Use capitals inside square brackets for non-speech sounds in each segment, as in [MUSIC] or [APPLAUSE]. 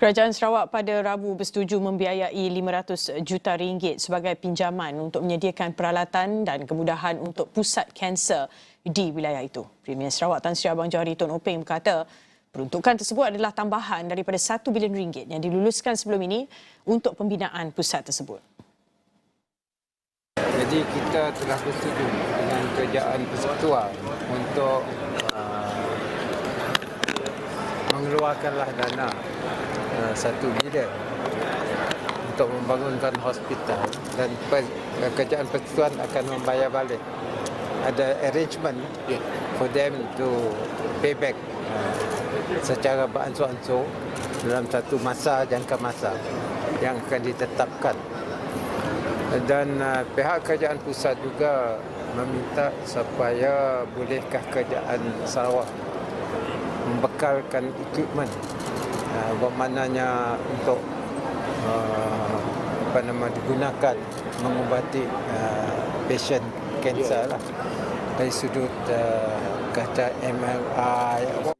Kerajaan Sarawak pada Rabu bersetuju membiayai 500 juta ringgit sebagai pinjaman untuk menyediakan peralatan dan kemudahan untuk pusat kanser di wilayah itu. Premier Sarawak Tan Sri Abang Johari Tun Openg berkata, peruntukan tersebut adalah tambahan daripada 1 bilion ringgit yang diluluskan sebelum ini untuk pembinaan pusat tersebut. Jadi kita telah bersetuju dengan kerajaan persekutuan untuk uh, mengeluarkanlah dana uh, satu bilion untuk membangunkan hospital. Dan uh, kerajaan persekutuan akan membayar balik. Ada arrangement for them to pay back uh, secara beransur-ansur dalam satu masa jangka masa yang akan ditetapkan. Dan uh, pihak kerajaan pusat juga meminta supaya bolehkah kerajaan Sarawak membekalkan equipment uh, bermaknanya untuk uh, apa nama digunakan mengubati uh, pasien kanser lah dari sudut kata MRI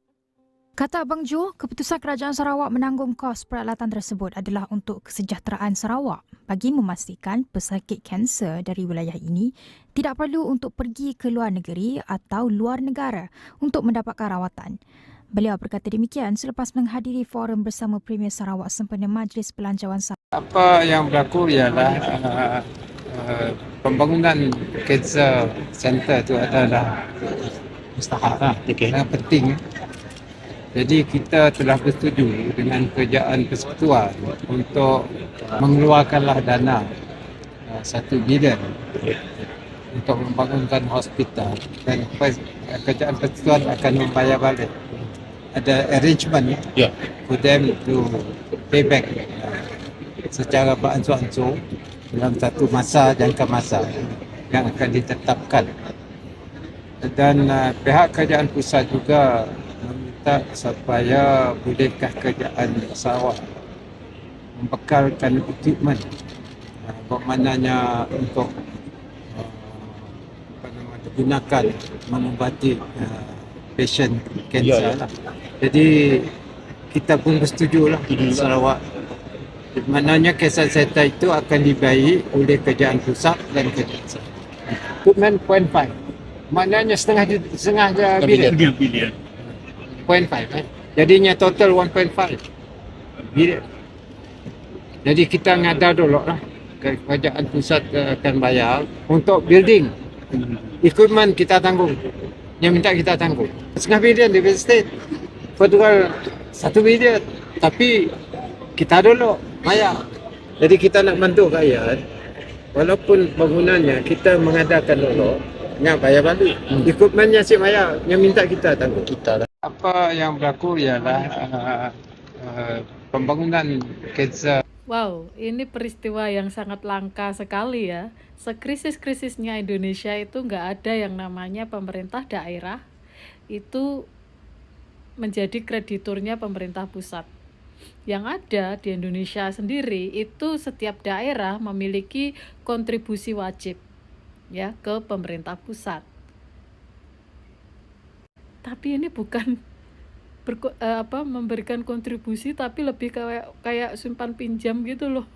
Kata Abang Jo, keputusan Kerajaan Sarawak menanggung kos peralatan tersebut adalah untuk kesejahteraan Sarawak bagi memastikan pesakit kanser dari wilayah ini tidak perlu untuk pergi ke luar negeri atau luar negara untuk mendapatkan rawatan. Beliau berkata demikian selepas menghadiri forum bersama Premier Sarawak sempena Majlis Pelancawan Sarawak. Apa yang berlaku ialah uh, uh, pembangunan cancer center itu adalah mustahak lah, sangat penting. Jadi kita telah bersetuju dengan kerajaan persekutuan untuk mengeluarkanlah dana uh, satu bilion untuk membangunkan hospital dan kerajaan persekutuan akan membayar balik. Ada arrangement Ya. for them to pay back uh, secara beransur-ansur dalam satu masa jangka masa yang akan ditetapkan. Dan uh, pihak kerajaan pusat juga meminta supaya bolehkah kerajaan Sarawak membekalkan equipment uh, bermaknanya untuk uh, apa nama digunakan mengubati uh, pasien kanser Ya, ya. lah. Jadi kita pun bersetuju lah Sarawak Maknanya kesal center itu akan dibayar oleh kerajaan pusat dan kerajaan Sarawak. Equipment 0.5. Maknanya setengah setengah je bilion. Bilion. Bilion. 0.5 eh. Jadinya total 1.5 bilion. Jadi kita ngada dulu lah. Kerajaan pusat eh, akan bayar untuk building. Equipment kita tanggung. Yang minta kita tanggung. Setengah bilion di state. Federal satu bilion. Tapi kita dulu bayar. Jadi kita nak bantu rakyat. Walaupun bangunannya kita mengadakan dulu. Nak bayar balik. Equipmentnya si bayar. Yang minta kita tanggung. Kita lah. Apa yang berlaku ialah uh, uh, pembangunan kanser Wow, ini peristiwa yang sangat langka sekali ya. Sekrisis-krisisnya Indonesia itu nggak ada yang namanya pemerintah daerah itu menjadi krediturnya pemerintah pusat. Yang ada di Indonesia sendiri itu setiap daerah memiliki kontribusi wajib ya ke pemerintah pusat. Tapi ini bukan berko- eh, apa memberikan kontribusi tapi lebih kayak kayak simpan pinjam gitu loh.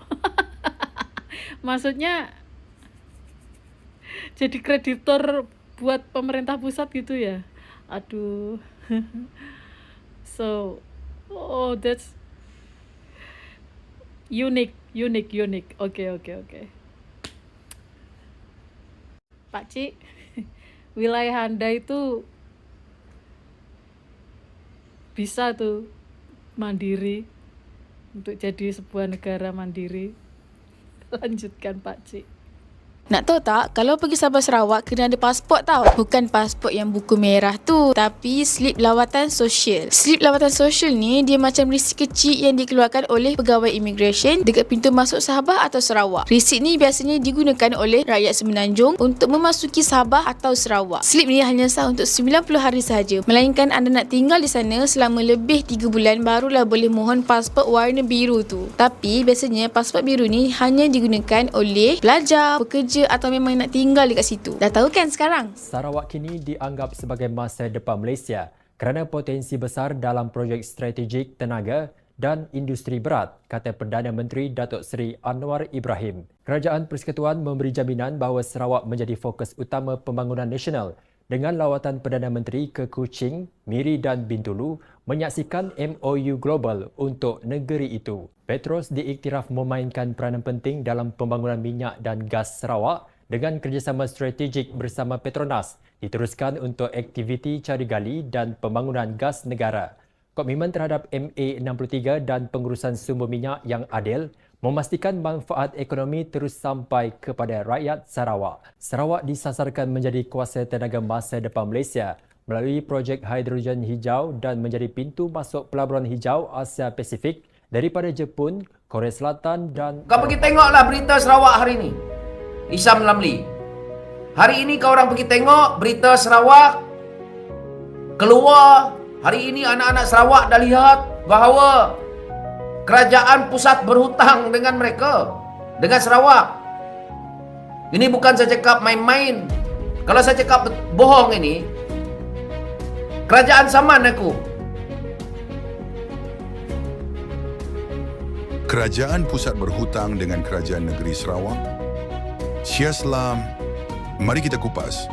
[LAUGHS] Maksudnya jadi kreditor buat pemerintah pusat gitu ya. Aduh. [LAUGHS] so oh that's unique, unique, unique. Oke, oke, oke. Pak Ci, [LAUGHS] wilayah Anda itu bisa tuh mandiri untuk jadi sebuah negara mandiri. [LAUGHS] Lanjutkan Pak Cik. Nak tahu tak, kalau pergi Sabah Sarawak kena ada pasport tau. Bukan pasport yang buku merah tu, tapi slip lawatan sosial. Slip lawatan sosial ni dia macam risik kecil yang dikeluarkan oleh pegawai immigration dekat pintu masuk Sabah atau Sarawak. Risik ni biasanya digunakan oleh rakyat semenanjung untuk memasuki Sabah atau Sarawak. Slip ni hanya sah untuk 90 hari sahaja. Melainkan anda nak tinggal di sana selama lebih 3 bulan barulah boleh mohon pasport warna biru tu. Tapi biasanya pasport biru ni hanya digunakan oleh pelajar, pekerja atau memang nak tinggal dekat situ. Dah tahu kan sekarang? Sarawak kini dianggap sebagai masa depan Malaysia kerana potensi besar dalam projek strategik tenaga dan industri berat, kata Perdana Menteri Datuk Seri Anwar Ibrahim. Kerajaan Persekutuan memberi jaminan bahawa Sarawak menjadi fokus utama pembangunan nasional dengan lawatan Perdana Menteri ke Kuching, Miri dan Bintulu menyaksikan MOU global untuk negeri itu. Petros diiktiraf memainkan peranan penting dalam pembangunan minyak dan gas Sarawak dengan kerjasama strategik bersama Petronas diteruskan untuk aktiviti cari gali dan pembangunan gas negara komitmen terhadap MA63 dan pengurusan sumber minyak yang adil memastikan manfaat ekonomi terus sampai kepada rakyat Sarawak. Sarawak disasarkan menjadi kuasa tenaga masa depan Malaysia melalui projek hidrogen hijau dan menjadi pintu masuk pelaburan hijau Asia Pasifik daripada Jepun, Korea Selatan dan Kau pergi tengoklah berita Sarawak hari ini. Isam Lamli. Hari ini kau orang pergi tengok berita Sarawak keluar Hari ini anak-anak Sarawak dah lihat bahawa kerajaan pusat berhutang dengan mereka, dengan Sarawak. Ini bukan saya cakap main-main. Kalau saya cakap bohong ini, kerajaan saman aku. Kerajaan pusat berhutang dengan kerajaan negeri Sarawak. Siaslah, mari kita kupas.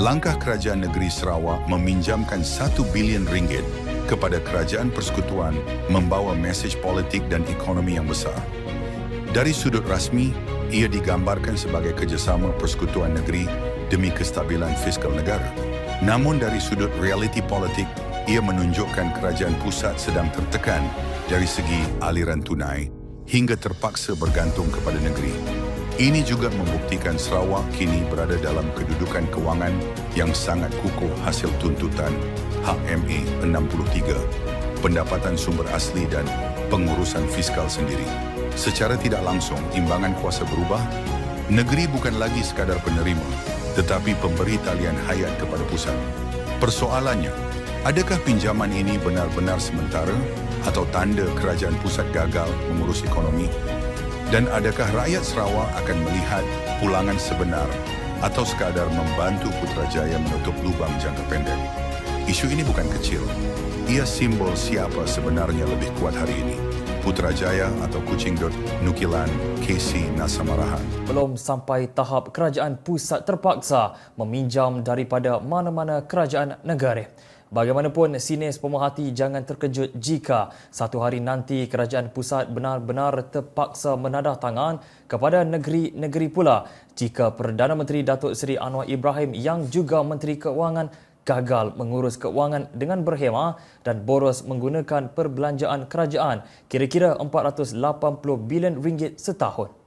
Langkah kerajaan negeri Sarawak meminjamkan 1 bilion ringgit kepada kerajaan persekutuan membawa mesej politik dan ekonomi yang besar. Dari sudut rasmi, ia digambarkan sebagai kerjasama persekutuan negeri demi kestabilan fiskal negara. Namun dari sudut realiti politik, ia menunjukkan kerajaan pusat sedang tertekan dari segi aliran tunai hingga terpaksa bergantung kepada negeri. Ini juga membuktikan Sarawak kini berada dalam kedudukan kewangan yang sangat kukuh hasil tuntutan HMA 63, pendapatan sumber asli dan pengurusan fiskal sendiri. Secara tidak langsung, timbangan kuasa berubah. Negeri bukan lagi sekadar penerima, tetapi pemberi talian hayat kepada pusat. Persoalannya, adakah pinjaman ini benar-benar sementara atau tanda kerajaan pusat gagal mengurus ekonomi? Dan adakah rakyat Sarawak akan melihat pulangan sebenar atau sekadar membantu Putrajaya menutup lubang jangka pendek? Isu ini bukan kecil. Ia simbol siapa sebenarnya lebih kuat hari ini. Putrajaya atau Kuching Dut Nukilan KC Nasamarahan. Belum sampai tahap kerajaan pusat terpaksa meminjam daripada mana-mana kerajaan negara. Bagaimanapun, Sines pemerhati jangan terkejut jika satu hari nanti kerajaan pusat benar-benar terpaksa menadah tangan kepada negeri-negeri pula jika Perdana Menteri Datuk Seri Anwar Ibrahim yang juga Menteri Keuangan gagal mengurus keuangan dengan berhemah dan boros menggunakan perbelanjaan kerajaan kira-kira 480 bilion ringgit setahun.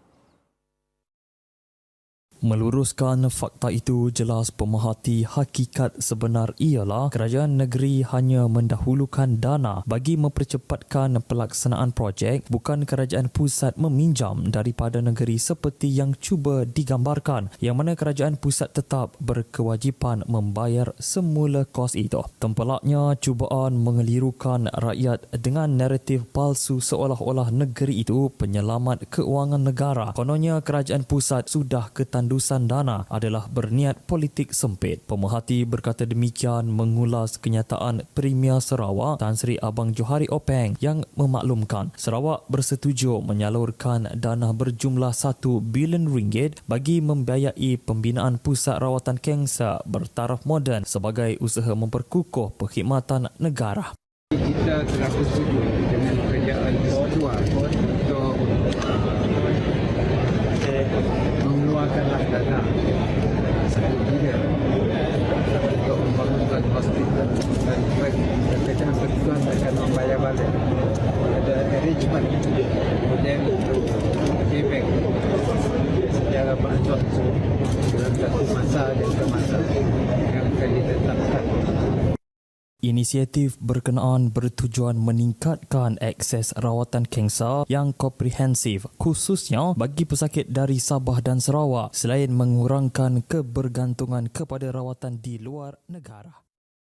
Meluruskan fakta itu, jelas pemerhati hakikat sebenar ialah kerajaan negeri hanya mendahulukan dana bagi mempercepatkan pelaksanaan projek bukan kerajaan pusat meminjam daripada negeri seperti yang cuba digambarkan yang mana kerajaan pusat tetap berkewajipan membayar semula kos itu. Tempelaknya cubaan mengelirukan rakyat dengan naratif palsu seolah-olah negeri itu penyelamat keuangan negara. Kononnya kerajaan pusat sudah ketandu pengurusan dana adalah berniat politik sempit. Pemerhati berkata demikian mengulas kenyataan Premier Sarawak Tan Sri Abang Johari Openg yang memaklumkan Sarawak bersetuju menyalurkan dana berjumlah 1 bilion ringgit bagi membiayai pembinaan pusat rawatan kanser bertaraf moden sebagai usaha memperkukuh perkhidmatan negara. Kita telah bersetuju dengan kerajaan persekutuan untuk mengeluarkanlah dana satu bilion untuk membangunkan hospital dan kerajaan persekutuan akan membayar balik ada arrangement kemudian untuk payback secara beransur dalam satu masa dan kemasa Inisiatif berkenaan bertujuan meningkatkan akses rawatan kanser yang komprehensif khususnya bagi pesakit dari Sabah dan Sarawak selain mengurangkan kebergantungan kepada rawatan di luar negara.